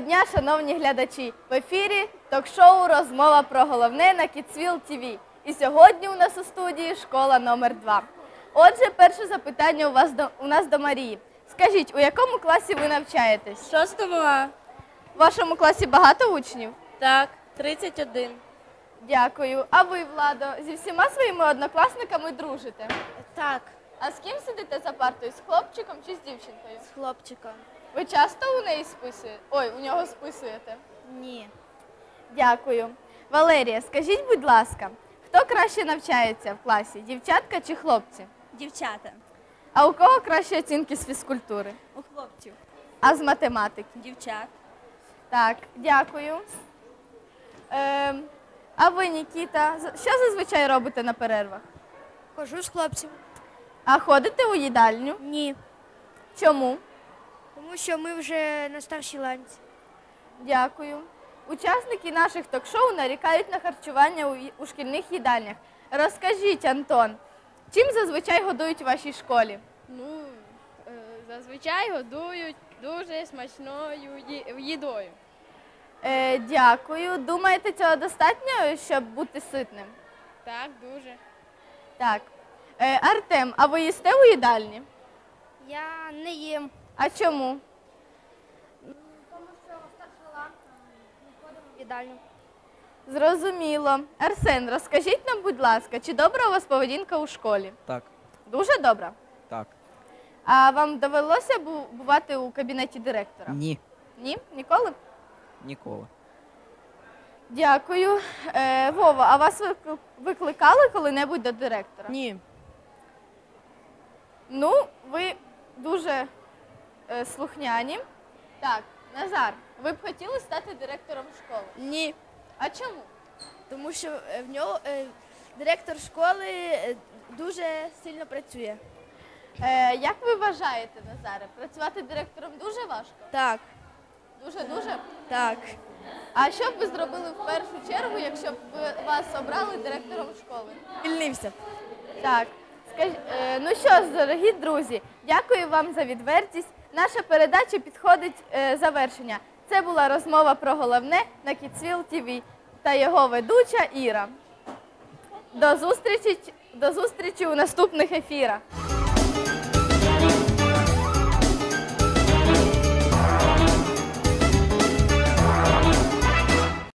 дня, шановні глядачі! В ефірі ток-шоу Розмова про головне на Кіцвіл ТВ. І сьогодні у нас у студії школа номер 2 Отже, перше запитання у вас до у нас до Марії. Скажіть, у якому класі ви навчаєтесь? Шостому А. В вашому класі багато учнів? Так, 31. Дякую. А ви, Владо, зі всіма своїми однокласниками дружите? Так, А з ким сидите за партою? З хлопчиком чи з дівчинкою? з хлопчиком. Ви часто у неї списуєте? Ой, у нього списуєте? Ні. Дякую. Валерія, скажіть, будь ласка, хто краще навчається в класі, дівчатка чи хлопці? Дівчата. А у кого кращі оцінки з фізкультури? У хлопців. А з математики? Дівчат. Так, дякую. Ем, а ви, Нікіта, що зазвичай робите на перервах? Хожу з хлопцем. А ходите у їдальню? Ні. Чому? Тому що ми вже на старшій ланці. Дякую. Учасники наших ток-шоу нарікають на харчування у, у шкільних їдальнях. Розкажіть, Антон, чим зазвичай годують у вашій школі? Ну, е, зазвичай годують дуже смачною ї- їдою. Е, дякую. Думаєте, цього достатньо, щоб бути ситним? Так, дуже. Так. Е, Артем, а ви їсте у їдальні? Я не їм. А чому? Тому що старша ланка не ходимо в їдальню. Зрозуміло. Арсен, розкажіть нам, будь ласка, чи добра у вас поведінка у школі? Так, Дуже добра. так. А вам довелося бу- бувати у кабінеті директора? Ні, Ні? Ніколи? ніколи. Дякую. Е, Вова, а вас викли- викликали коли-небудь до директора? Ні. Ну, ви дуже слухняні. Так, Назар, ви б хотіли стати директором школи? Ні. А чому? Тому що е, в нього е, директор школи е, дуже сильно працює. Е, як ви вважаєте, Назаре, працювати директором дуже важко? Так, Дуже-дуже? так. А що б ви зробили в першу чергу, якщо б вас обрали директором школи? Вільнився. Так, е, ну що ж, дорогі друзі, дякую вам за відвертість. Наша передача підходить е, завершення. Це була розмова про головне на Кіцвіл ТВ та його ведуча Іра. До зустрічі, до зустрічі у наступних ефірах.